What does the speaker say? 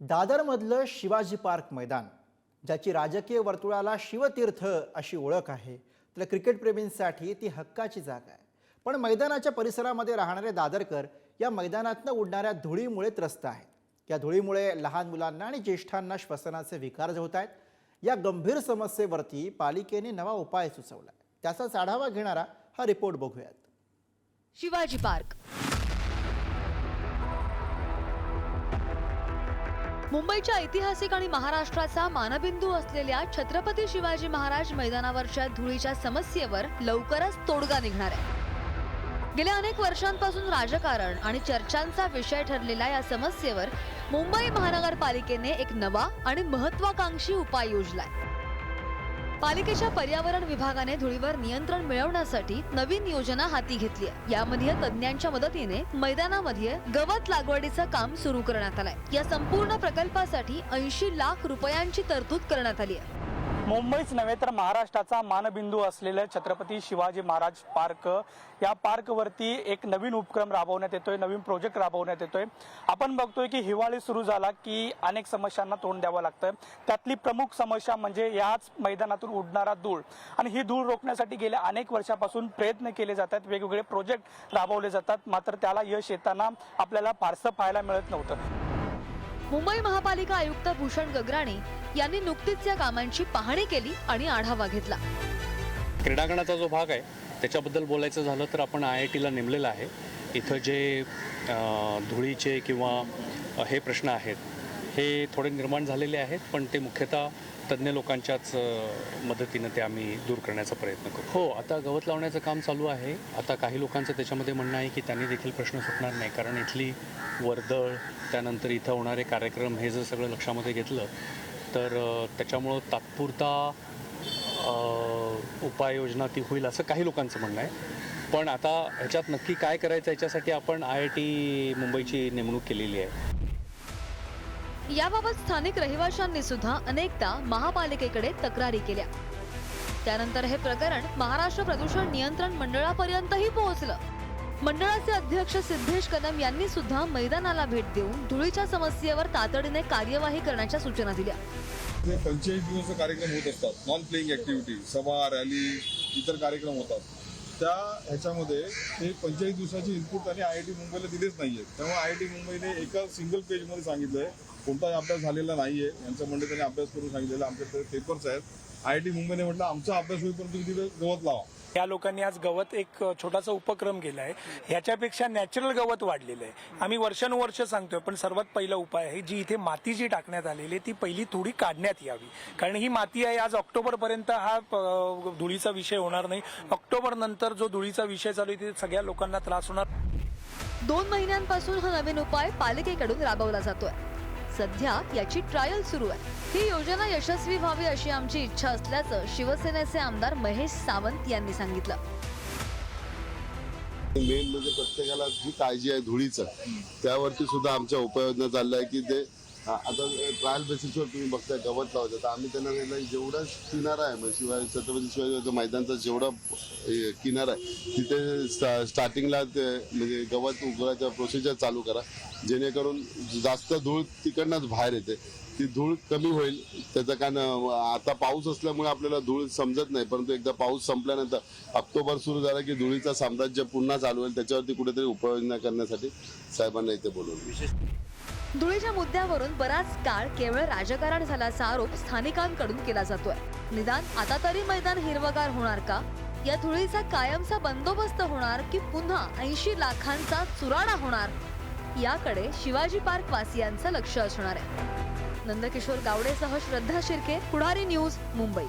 दादरमधलं Shivaji park मैदान ज्याची राजकीय वर्तुळाला शिवतीर्थ अशी ओळख आहे. तर क्रिकेटप्रेमींसाठी ती हक्काची जागा आहे. पण मैदानाच्या परिसरामध्ये राहणारे दादरकर या मैदानातनं उडणाऱ्या धुळीमुळे त्रस्त आहेत. या धुळीमुळे लहान मुलांना आणि ज्येष्ठांना श्वसनाचे विकार होत आहेत या गंभीर समस्येवरती पालिकेने नवा उपाय सुचवला त्याचाच आढावा घेणारा हा रिपोर्ट बघूयात. शिवाजी पार्क. मुंबईच्या ऐतिहासिक आणि महाराष्ट्राचा मानबिंदू असलेल्या छत्रपती शिवाजी महाराज मैदानावरच्या धुळीच्या समस्येवर लवकरच तोडगा निघणार आहे. गेल्या अनेक वर्षांपासून राजकारण आणि चर्चांचा विषय ठरलेल्या या समस्येवर मुंबई महानगरपालिकेने एक नवा आणि महत्वाकांक्षी उपाय योजलाय. पालिकेच्या पर्यावरण विभागाने धुळीवर नियंत्रण मिळवण्यासाठी नवीन योजना हाती घेतली आहे. यामध्ये तज्ज्ञांच्या मदतीने मैदानामध्ये गवत लागवडीचं काम सुरू करण्यात आलंय. या संपूर्ण प्रकल्पासाठी ऐंशी लाख रुपयांची तरतूद करण्यात आली आहे. मुंबईच नव्हे तर महाराष्ट्राचा मानबिंदू असलेलं छत्रपती शिवाजी महाराज पार्क. या पार्कवरती एक नवीन उपक्रम राबवण्यात येतोय नवीन प्रोजेक्ट राबवण्यात येतोय. आपण बघतोय की हिवाळी सुरू झाला की अनेक समस्यांना तोंड द्यावं लागतं. त्यातली प्रमुख समस्या म्हणजे याच मैदानातून उडणारा धूळ. आणि ही धूळ रोखण्यासाठी गेल्या अनेक वर्षापासून प्रयत्न केले जातात वेगवेगळे प्रोजेक्ट राबवले जातात. मात्र त्याला यश येताना आपल्याला फारसं पाहायला मिळत नव्हतं. मुंबई महापालिका आयुक्त भूषण गगराणी यांनी नुकतीच या कामांची पाहणी केली आणि आढावा घेतला. क्रीडांगणाचा जो भाग आहे त्याच्याबद्दल बोलायचं झालं तर आपण आय आय टीला नेमलेलं आहे. इथं जे धुळीचे किंवा हे प्रश्न आहेत हे थोडे निर्माण झालेले आहेत पण ते मुख्यतः तज्ज्ञ लोकांच्याच मदतीनं ते आम्ही दूर करण्याचा प्रयत्न करू हो आता गवत लावण्याचं काम चालू आहे. आता काही लोकांचं त्याच्यामध्ये म्हणणं आहे की त्यांनी देखील प्रश्न सुटणार नाही. कारण इथली वर्दळ त्यानंतर इथं होणारे कार्यक्रम हे जर सगळं लक्षामध्ये घेतलं तर त्याच्यामुळं तात्पुरता उपाययोजना ती होईल असं काही लोकांचं म्हणणं आहे. पण आता ह्याच्यात नक्की काय करायचं याच्यासाठी आपण आय आय टी मुंबईची नेमणूक केलेली आहे. याबाबत स्थानिक रहिवाशांनी सुद्धा अनेकदा महापालिकेकडे तक्रारी केल्या. त्यानंतर हे प्रकरण महाराष्ट्र प्रदूषण नियंत्रण मंडळापर्यंतही पोहोचलं. मंडळाचे अध्यक्ष सिद्धेश कदम यांनी सुद्धा मैदानाला भेट देऊन धुळीच्या समस्येवर तातडीने कार्यवाही करण्याच्या सूचना दिल्या. हे पंचेचाळीस दिवस कार्यक्रम होत असतात. नॉन प्लेईंग ऍक्टिव्हिटी सभा रॅली इतर कार्यक्रम होतात. त्या ह्याच्यामध्ये हे पंचेचाळीस दिवसाची इनपुट आणि आय आय टी मुंबईला दिलेच नाहीये त्यामुळे आय आय टी मुंबईने एका सिंगल पेजमध्ये सांगितलंय कोणताही अभ्यास झालेला नाहीये. यांचं म्हणणं त्यांनी अभ्यास करून सांगितलेलं आमच्याकडे पेपर्स आहेत. आय आय टी मुंबईने म्हटलं आमचा अभ्यास होईपर्यंत तुम्ही तिथे गवत लावा. या लोकांनी आज गवत एक छोटासा उपक्रम केला आहे ह्याच्यापेक्षा नॅचरल गवत वाढलेलं आहे. आम्ही वर्षानुवर्ष सांगतोय पण सर्वात पहिला उपाय आहे जी इथे माती जी टाकण्यात आलेली आहे ती पहिली थोडी काढण्यात यावी. कारण ही माती आहे आज ऑक्टोबर पर्यंत हा धुळीचा विषय होणार नाही. ऑक्टोबर नंतर जो धुळीचा विषय चालू आहे तिथे सगळ्या लोकांना त्रास होणार. दोन महिन्यांपासून हा नवीन उपाय पालिकेकडून राबवला जातोय. सध्या याची ट्रायल सुरू आहे. ही योजना यशस्वी व्हावी अशी आमची इच्छा असल्याचं शिवसेनेचे आमदार महेश सावंत यांनी सांगितलं. मेन म्हणजे प्रत्येकाला जी काळजी आहे धुळीचं त्यावरती सुद्धा आमच्या उपाययोजना चालल्या आहे की ते आता ट्रायल बेसिसवर तुम्ही बघताय गवत लावतात तर आम्ही त्यांना सांगितलं जेवढा किनारा आहे म्हणजे शिवाय छत्रपती शिवाजी मैदानचा जेवढा किनारा आहे तिथे स्टा- स्टार्टिंगला ते म्हणजे गवत उघडायचा प्रोसिजर चालू करा. जेणेकरून जास्त धूळ तिकडनंच बाहेर येते. ती धूळ कमी होईल. त्याचं कारण आता पाऊस असल्यामुळे आपल्याला धूळ समजत नाही परंतु एकदा पाऊस संपल्यानंतर ऑक्टोबर सुरू झाला की धुळीचा साम्राज्य पुन्हा चालू होईल. त्याच्यावरती कुठेतरी उपाययोजना करण्यासाठी साहेबांना इथे बोलवलं. धुळीच्या मुद्द्यावरून बराच काळ केवळ राजकारण झाल्याचा आरोप स्थानिकांकडून केला जातोय. निदान आता तरी मैदान हिरवगार होणार का? या धुळीचा कायमचा बंदोबस्त होणार की पुन्हा ऐंशी लाखांचा चुराडा होणार? याकडे शिवाजी पार्क वासियांचं लक्ष असणार आहे. नंदकिशोर गावडेसह श्रद्धा शिर्के पुढारी न्यूज मुंबई.